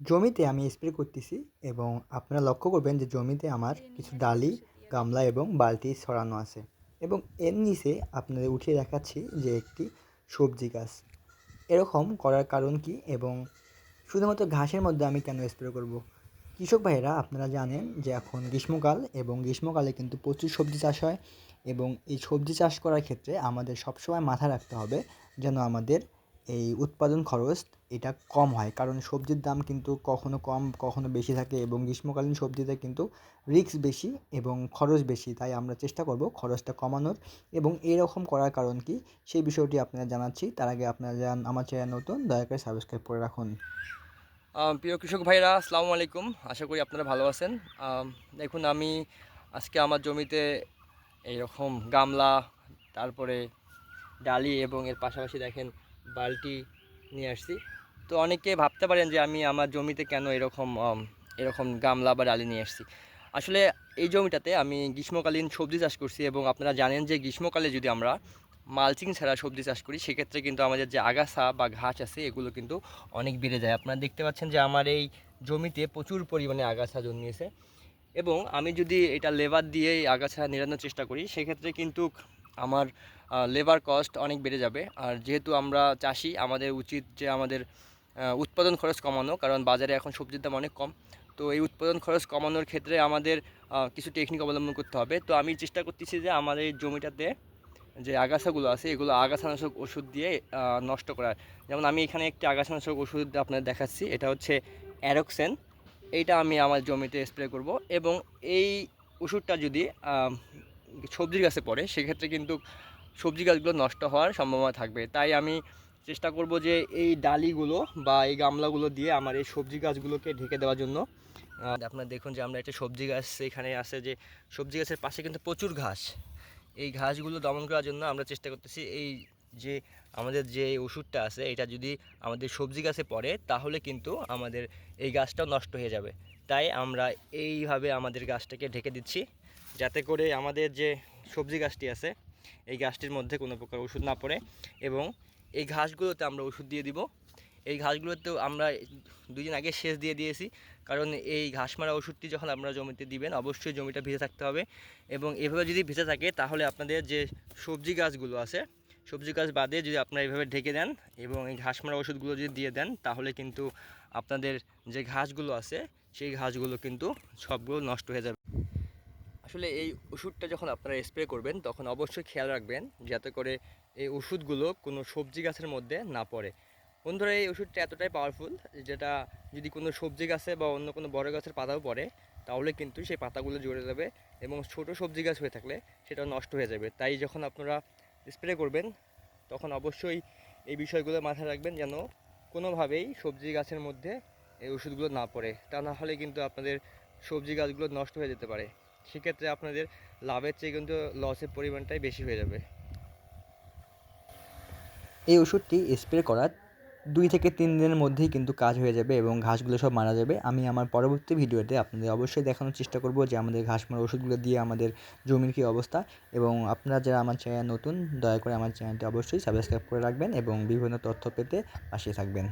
জমিতে আমি স্প্রে করতেছি এবং আপনারা লক্ষ্য করবেন যে জমিতে আমার কিছু ডালি, গামলা এবং বালতি ছড়ানো আছে এবং এর নিচে আপনাদের উঠিয়ে দেখাচ্ছি যে একটি সবজি গাছ। এরকম করার কারণ কি এবং শুধুমাত্র ঘাসের মধ্যে আমি কেন স্প্রে করব? কৃষক ভাইয়েরা, আপনারা জানেন যে এখন গ্রীষ্মকাল এবং গ্রীষ্মকালে কিন্তু প্রচুর সবজি চাষ হয় এবং এই সবজি চাষ করার ক্ষেত্রে আমাদের সবসময় মাথায় রাখতে হবে যেন আমাদের এই উৎপাদন খরচ এটা কম হয়। কারণ সবজির দাম কিন্তু কখনো কম, কখনো বেশি থাকে এবং গ্রীষ্মকালীন সবজিতে কিন্তু রিস্ক বেশি এবং খরচ বেশি। তাই আমরা চেষ্টা করব খরচটা কমানোর এবং এরকম করার কারণ কি? সেই বিষয়টি আপনারা জানাচ্ছি। তার আগে আপনারা যান আমার চ্যানেল নতুন, দয়া করে সাবস্ক্রাইব করে রাখুন। প্রিয় কৃষক ভাইরা, আসসালামু আলাইকুম। আশা করি আপনারা ভালো আছেন। দেখুন আমি আজকে আমার জমিতে এইরকম গামলা, তারপরে ডালি এবং এর পাশাপাশি দেখেন বালতি নিয়ে আসছি। তো অনেকে ভাবতে পারেন যে আমি আমার জমিতে কেন এরকম এরকম গামলা বা ডালি নিয়ে আসছি। আসলে এই জমিটাতে আমি গ্রীষ্মকালীন সবজি চাষ করছি এবং আপনারা জানেন যে গ্রীষ্মকালে যদি আমরা মালচিং ছাড়া সবজি চাষ করি, সেক্ষেত্রে কিন্তু আমাদের যে আগাছা বা ঘাস আছে, এগুলো কিন্তু অনেক বেড়ে যায়। আপনারা দেখতে পাচ্ছেন যে আমার এই জমিতে প্রচুর পরিমাণে আগাছা জন্মিয়েছে। এবং আমি যদি এটা লেবার দিয়ে আগাছা নিরানোর চেষ্টা করি, সেক্ষেত্রে কিন্তু আমার লেবার কস্ট অনেক বেড়ে যাবে। আর যেহেতু আমরা চাষি, আমাদের উচিত যে আমাদের উৎপাদন খরচ কমানো, কারণ বাজারে এখন সবজির দাম অনেক কম। তো এই উৎপাদন খরচ কমানোর ক্ষেত্রে আমাদের কিছু টেকনিক অবলম্বন করতে হবে। তো আমি চেষ্টা করতেছি যে আমাদের জমিটাতে যে আগাছাগুলো আছে, এগুলো আগাছানাশক ওষুধ দিয়ে নষ্ট করার। যেমন আমি এখানে একটি আগাছানাশক ওষুধ আপনাদের দেখাচ্ছি, এটা হচ্ছে অ্যারোক্সেন। এইটা আমি আমার জমিতে স্প্রে করব এবং এই ওষুধটা যদি সবজির গাছে পড়ে, সেক্ষেত্রে কিন্তু সবজি গাছগুলো নষ্ট হওয়ার সম্ভাবনা থাকবে। তাই আমি চেষ্টা করব যে এই ডালিগুলো বা এই গামলাগুলো দিয়ে আমার এই সবজি গাছগুলোকে ঢেকে দেওয়ার জন্য। আপনারা দেখুন যে আমরা একটা সবজি গাছ এখানে আছে যে সবজি গাছের পাশে কিন্তু প্রচুর ঘাস। এই ঘাসগুলো দমন করার জন্য আমরা চেষ্টা করতেছি এই যে আমাদের যে ওষুধটা আছে, এটা যদি আমাদের সবজি গাছে পড়ে, তাহলে কিন্তু আমাদের এই গাছটাও নষ্ট হয়ে যাবে। তাই আমরা এইভাবে আমাদের গাছটাকে ঢেকে দিচ্ছি। যাতে করে আমাদের যে সবজি গাছটি আছে, এই গাছটির মধ্যে কোনো প্রকার ওষুধ না পড়ে এবং এই ঘাসগুলোতে আমরা ওষুধ দিয়ে দিব। এই ঘাসগুলোতেও আমরা দুই দিন আগে সেচ দিয়ে দিয়েছি, কারণ এই ঘাস মারা ওষুধটি যখন আপনারা জমিতে দিবেন, অবশ্যই জমিটা ভিজে থাকতে হবে এবং এভাবে যদি ভিজে থাকে, তাহলে আপনাদের যে সবজি গাছগুলো আছে, সবজি গাছ বাদে যদি আপনারা এইভাবে ঢেকে দেন এবং এই ঘাস মারা ওষুধগুলো যদি দিয়ে দেন, তাহলে কিন্তু আপনাদের যে ঘাসগুলো আছে, সেই ঘাসগুলো কিন্তু সবগুলো নষ্ট হয়ে যাবে। আসলে এই ওষুধটা যখন আপনারা স্প্রে করবেন, তখন অবশ্যই খেয়াল রাখবেন যাতে করে এই ওষুধগুলো কোনো সবজি গাছের মধ্যে না পড়ে। বন্ধুরা, এই ওষুধটা এতটাই পাওয়ারফুল যেটা যদি কোনো সবজি গাছে বা অন্য কোনো বড় গাছের পাতাও পড়ে, তাহলে কিন্তু সেই পাতাগুলো জড়ে যাবে এবং ছোট সবজি গাছ হয়ে থাকলে সেটা নষ্ট হয়ে যাবে। তাই যখন আপনারা স্প্রে করবেন, তখন অবশ্যই এই বিষয়গুলো মাথায় রাখবেন যেন কোনোভাবেই সবজি গাছের মধ্যে এই ওষুধগুলো না পড়ে। তা না হলে কিন্তু আপনাদের সবজি গাছগুলো নষ্ট হয়ে যেতে পারে। সেক্ষেত্রে আপনাদের লাভের চেয়ে কিন্তু লসের পরিমাণটাই বেশি হয়ে যাবে। এই ওষুধটি স্প্রে করার দুই থেকে তিন দিনের মধ্যেই কিন্তু কাজ হয়ে যাবে এবং ঘাসগুলো সব মারা যাবে। আমি আমার পরবর্তী ভিডিওতে আপনাদের অবশ্যই দেখানোর চেষ্টা করব যে আমাদের ঘাস মারা ওষুধগুলো দিয়ে আমাদের জমির কী অবস্থা। এবং আপনারা যারা আমার চ্যানেল নতুন, দয়া করে আমার চ্যানেলটি অবশ্যই সাবস্ক্রাইব করে রাখবেন এবং বিভিন্ন তথ্য পেতে পাশে থাকবেন।